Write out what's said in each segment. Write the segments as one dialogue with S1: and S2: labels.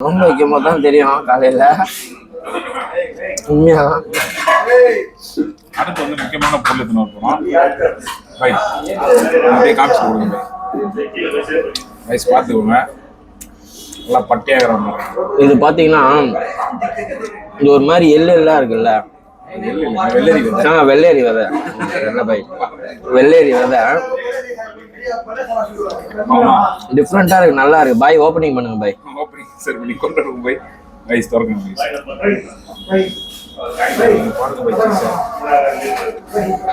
S1: நோம்பு வைக்கும் போது தான் தெரியும் காலையில. உண்மையா?
S2: அடுத்து வந்து முக்கியமான பொருள் எடுத்துன்னு வர போறோம் பை அப்படியே காமிச்சு கொடுங்க. ரைஸ் பார்த்துக்கோங்க. நல்லா பட்டையாகிற மாதிரி.
S1: இது பாத்தீங்கன்னா இது ஒரு மாதிரி எள்ளு எல்லாம் இருக்குல்ல
S2: வெள்ளரி வந்து
S1: ஆ வெள்ளேரி விதை. என்ன பை வெள்ளேரி விதை. டிஃப்ரெண்டா இருக்கு நல்லா இருக்கு. பாய் ஓப்பனிங் பண்ணுங்க பாய்
S2: ஓப்பனிங் சரி பண்ணி கொண்டு வரும் பை ரைஸ் திறக்கணும்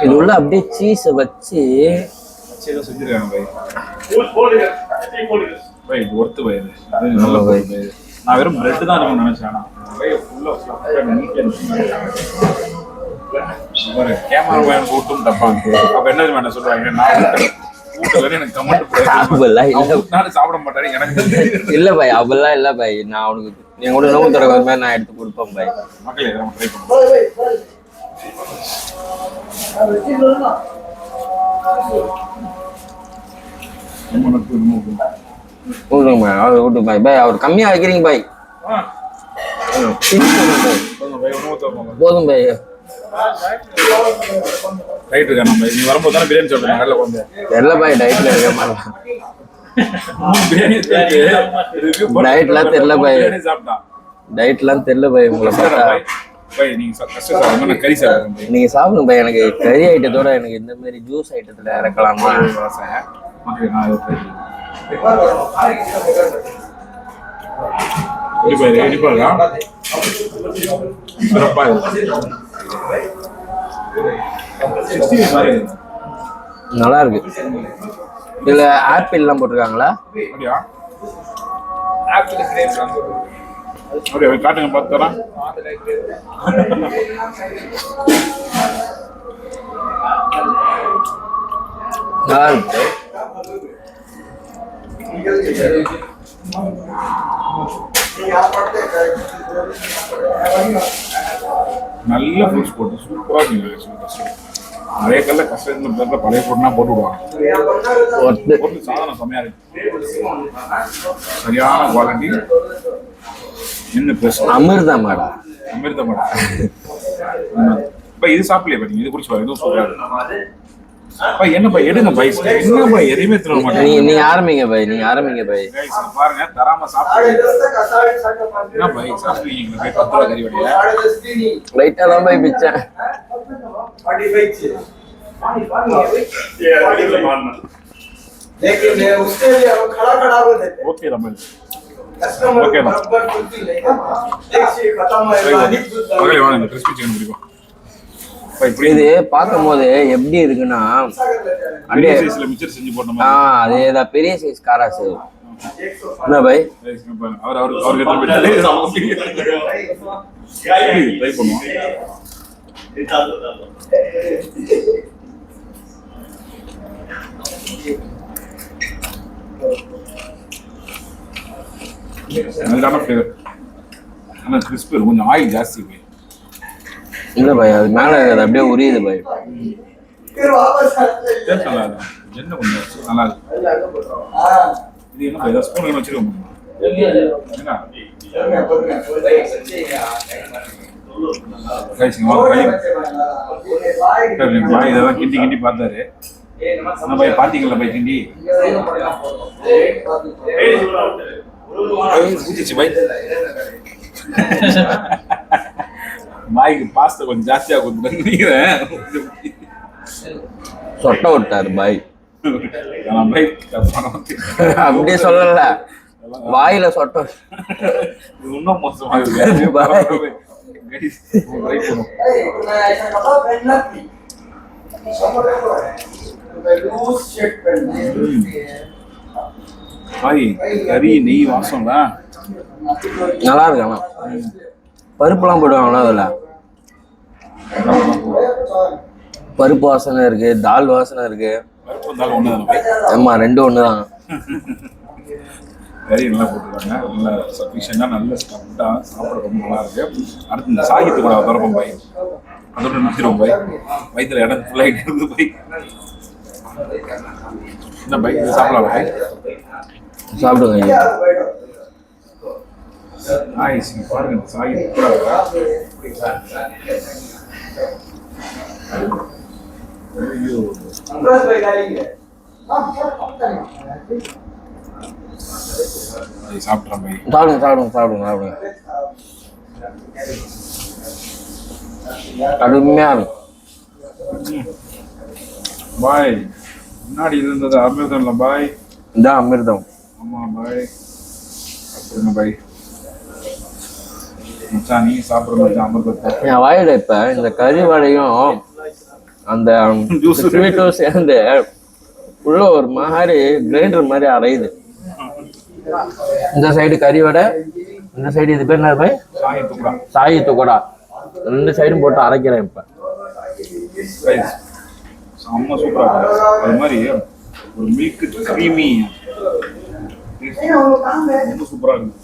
S1: இது உள்ள அப்படியே சீஸை வச்சு
S2: ஏதோ செஞ்சிருக்காங்க பை பை இது ஒர்த்து பை இது இது நல்ல
S1: ஆமா,
S2: பை
S1: பை.
S2: இது. நான் வெறும் பிரெட் தான் இருக்கும்னு நினைச்சேன் கேமரா மேன் கூட்டும் தப்பாங்க. அப்ப என்ன என்ன சொல்றாங்க? நான்
S1: இல்ல. பாய் அப்படிலாம் இல்ல பாய். நான் உனக்கு நீ கூட நோம்பு தர மாதிரி நான் எடுத்து கொடுப்பேன் பாய். விட்டுருங்க பாய் அவர் விட்டு பாய். பாய் அவர் கம்மியா வைக்கிறீங்க பாய்.
S2: உணவு.
S1: போதும் பாய்.
S2: ரைட் இருக்கா நம்ம? நீ வரும்போது தானே பிரியாணி சாப்பிடுங்க கடல குழந்தை
S1: தெரியல பாய் டயட்ல இருக்க மாதிரி
S2: பண்ணி
S1: Diet-லாம் தெரியல பை.
S2: பிரியாணி சாப்பிட்டான்
S1: டயட்லாம் தெரியல பாய் உங்களை பார்த்தா.
S2: நீங்க சாப்பிடுங்க
S1: பாய். எனக்கு கறி ஐட்டத்தோட எனக்கு இந்த மாதிரி ஜூஸ் ஐட்டத்துல இறக்கலாமா?
S2: சிறப்பா இருக்கு. 60 மாதிரி இருக்கு.
S1: நல்லா இருக்கு இதுல ஆப்பிள் எல்லாம் போட்டிருக்காங்களா
S2: அப்படியா? காட்டுங்க பார்த்து.
S1: நல்லா இருக்கு
S2: நல்ல ஃப்ரூட்ஸ் போட்டு சூப்பரா இருக்கு actually கஸ்டர்ட். நிறைய கல்ல கஸ்டர்ட் பேர்ல பழைய பொருட்னா போட்டு விடுவாங்க. பொருள் சாதனம் செம்மையா இருக்கு. சரியான குவாலிட்டி என்ன பிளஸ்
S1: அமிர்தமாடா
S2: அமிர்த மேடம். பை இது சாப்பிடலையே பை நீங்க இது குடிச்சு பாருங்க. இதுவும் சூப்பரா இருக்கு. பை என்ன பை எடுங்க பை என்ன பை எதையுமே திரும்ப
S1: நீ
S2: மாட்டேங்க
S1: நீ ஆரம்பிங்க பாய் நீங்க ஆரம்பிங்க பாய்
S2: Guys, இங்க பாருங்க தராம சாப்பிட்டு என்ன பை சாப்பிடுவீங்க பை பத்து ரூபா கறி வடையில
S1: லைட்டா தான் போய் பிச்சேன்
S3: लेकिन उसके लिए हम खड़ा खड़ा हो देते
S2: ஓகே நம்ம
S3: कस्टमर
S2: Okay,
S3: को
S2: ma'am.
S3: बराबर कुर्सी लेगा एक से खत्म होएगा अधिक दूध
S2: மகளே வாங்க இந்த
S1: இது பார்க்கும்போது எப்படி இருக்குன்னா
S2: பெரிய
S1: அப்படியே
S2: சைஸ்ல மிச்சர் செஞ்சு போட்ட
S1: ஆ அதேதான் பெரிய சைஸ் காராசு என்ன பாய்.
S2: அவர் அவர் போயிட்டு ட்ரை பண்ணுவோம் நல்லதான ஃப்ளேவர் ஆனால் கிறிஸ்பி கொஞ்சம் ஆயில் ஜாஸ்தி போய்
S1: இல்ல பாய் அது மேல அது அப்படியே உரியுது பாய்
S2: கொஞ்சம் நல்லா இருக்கு இது என்ன ஸ்பூன்
S3: எல்லாம்
S2: வச்சிருக்கோம் இதெல்லாம் கிண்டி கிண்டி பார்த்தாரு நம்ம போய் பாத்தீங்களா போய் கிண்டி பூச்சிச்சு பை பாய்க்கு பாஸ்தா கொஞ்சம் ஜாஸ்தியாக கொடுத்துருன்னு நினைக்கிறேன்
S1: சொட்டை விட்டார் பாய். அப்படியே சொல்லல. வாயில சொட்ட.
S2: இன்னும் மோசமா இருக்கு.
S1: பாய்.
S2: கறி நெய் வாசம்லாம்
S1: நல்லா இருக்கு ஆனால் பருப்புலாம் போடுவாங்களா அதில்? பருப்பு வாசனை இருக்கு தால் வாசனை இருக்கு.
S2: பருப்பு வந்தாலும் ஒன்று தானே
S1: ரெண்டு
S2: கறி நல்லா போட்டுருக்காங்க. நல்லா சஃபிஷியண்டாக நல்ல ஸ்டஃப்டாக சாப்பிட ரொம்ப நல்லா இருக்கு. அடுத்து இந்த சாகித்து கூட திறப்போம் பாய் அதோட நிறுத்திடுவோம் பாய். வயிற்றுல இடம் ஃபுல்லாக இருந்து போய். என்ன பாய் இது சாப்பிடலாம் பாய்
S1: சாப்பிடுங்க ஐயா.
S2: இங்க பாருங்க சூப்பரா இருக்கா? ஐயோ
S3: அட்ரஸ்
S2: வைக்காதீங்க சாப்பிட்றேன் பை
S1: சாப்பிடுங்க சாப்பிடுங்க சாப்பிடுங்க. சாப்பிடுங்க கடுமையா
S2: பாய் முன்னாடி இருந்தது அமிர்தம்ல பாய்.
S1: இந்த அமிர்தம்.
S2: ஆமா பாய். பாய். மச்சான் நீ சாப்பிடுற மச்சான் அமிர்தத்தை
S1: என் வாயில இப்ப இந்த கறி வடையும் அந்த. ஸ்வீட்டும் சேர்ந்து உள்ள ஒரு மாதிரி கிரைண்டர் மாதிரி அரையுது. இந்த சைடு கறி வடை இந்த சைடு இது பேர் என்ன
S2: சாய் துக்குடா.
S1: ரெண்டு சைடும் போட்டு அரைக்கிறேன் இப்ப.
S2: செம்ம சூப்பரா அது மாதிரி ஒரு மில்க் க்ரீமி ரொம்ப சூப்பரா இருக்கு.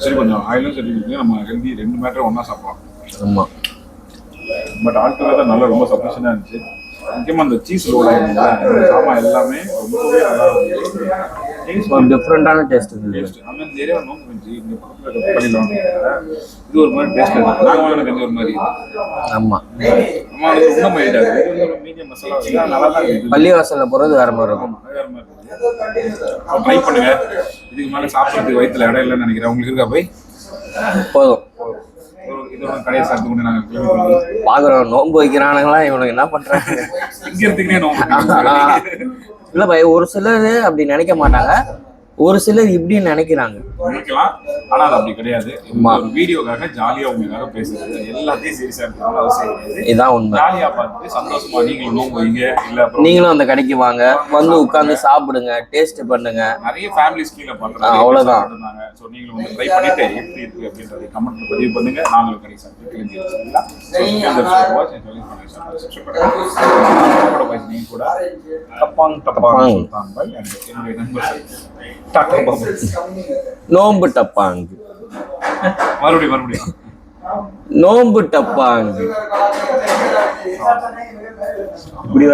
S2: சரி கொஞ்சம் ஆயிலும் சரி. நம்ம ஹெல்தி ரெண்டு மேட்டர் ஒண்ணா சாப்பிடலாம்
S1: ஆமா
S2: பட் ஆட்கள் தான் நல்லா ரொம்ப சஃபிஷியண்டா இருந்துச்சு முக்கியமா அந்த சீஸ் ரோல் சாமான் எல்லாமே ரொம்பவே நல்லா இருந்துச்சு
S1: டிஃப்ரெண்டான டேஸ்ட் இருந்தது
S2: taste. ஆனா இந்த ஏரியா நோம்பு இருந்துச்சு இங்க பக்கத்துல வாங்கினாங்க. இது ஒரு மாதிரி டேஸ்ட் இருக்கு நாங்க வாங்கின கஞ்சி ஒரு மாதிரி இருக்கு.
S1: ஆமா
S2: அம்மா அது ரொம்ப மைல்டா இருக்கு இது ஒரு மீடியம் மசாலா நல்லா தான் இருக்கு
S1: பள்ளிவாசல்ல போறது வேற மாதிரி இருக்கும்
S2: வேற மாதிரி. ட்ரை பண்ணுங்க இதுக்கு மேல சாப்பிட்றதுக்கு வயித்துல இடம் இல்லைன்னு நினைக்கிறேன். உங்களுக்கு இருக்கா போய்?
S1: போதும்.
S2: இதோட கடையை சாப்பிட்டு கொண்டு நாங்க கிளம்பி
S1: பாக்குறோம் நோன்பு வைக்கிறானுங்களா? இவனுக்கு என்ன பண்றாங்க?
S2: திங்கிறதுக்குனே நோம்பு
S1: இல்ல பை ஒரு சிலர் அப்படி நினைக்க மாட்டாங்க. ஒரு சிலர் இப்படி நினைக்கிறாங்க.
S2: நினைக்கலாம். ஆனா அது அப்படி கிடையாது. வீடியோக்காக ஜாலியா உங்களுக்காக பேசுறது. எல்லாத்தையும் சீரியஸா இருக்கணும் அவசியம்
S1: இதான் உண்மை.
S2: ஜாலியா பார்த்துட்டு சந்தோஷமா நீங்களும் நோம்பு வைங்க இல்ல
S1: நீங்களும் அந்த கடைக்கு வாங்க. வந்து உட்கார்ந்து சாப்பிடுங்க. டேஸ்ட் பண்ணுங்க.
S2: நிறைய ஃபேமிலிஸ் கீழே பண்றாங்க
S1: அவ்வளவுதான்.
S2: ஸோ நீங்களும் வந்து ட்ரை பண்ணிட்டு எப்படி இருக்கு அப்படின்றதை கமெண்ட்ல பதிவு பண்ணுங்க. நாங்களும் கடை சாப்பிட்டு கிளம்பி வச்சுக்கலாம். நீங்க கூட. பாய். and என்னுடைய நண்பர் டாக்டர் பாபு
S1: நோன்பு டப்பாங்கு.
S2: மறுபடியும் மறுபடியும்.
S1: நோன்பு டப்பாங்கு. இப்படி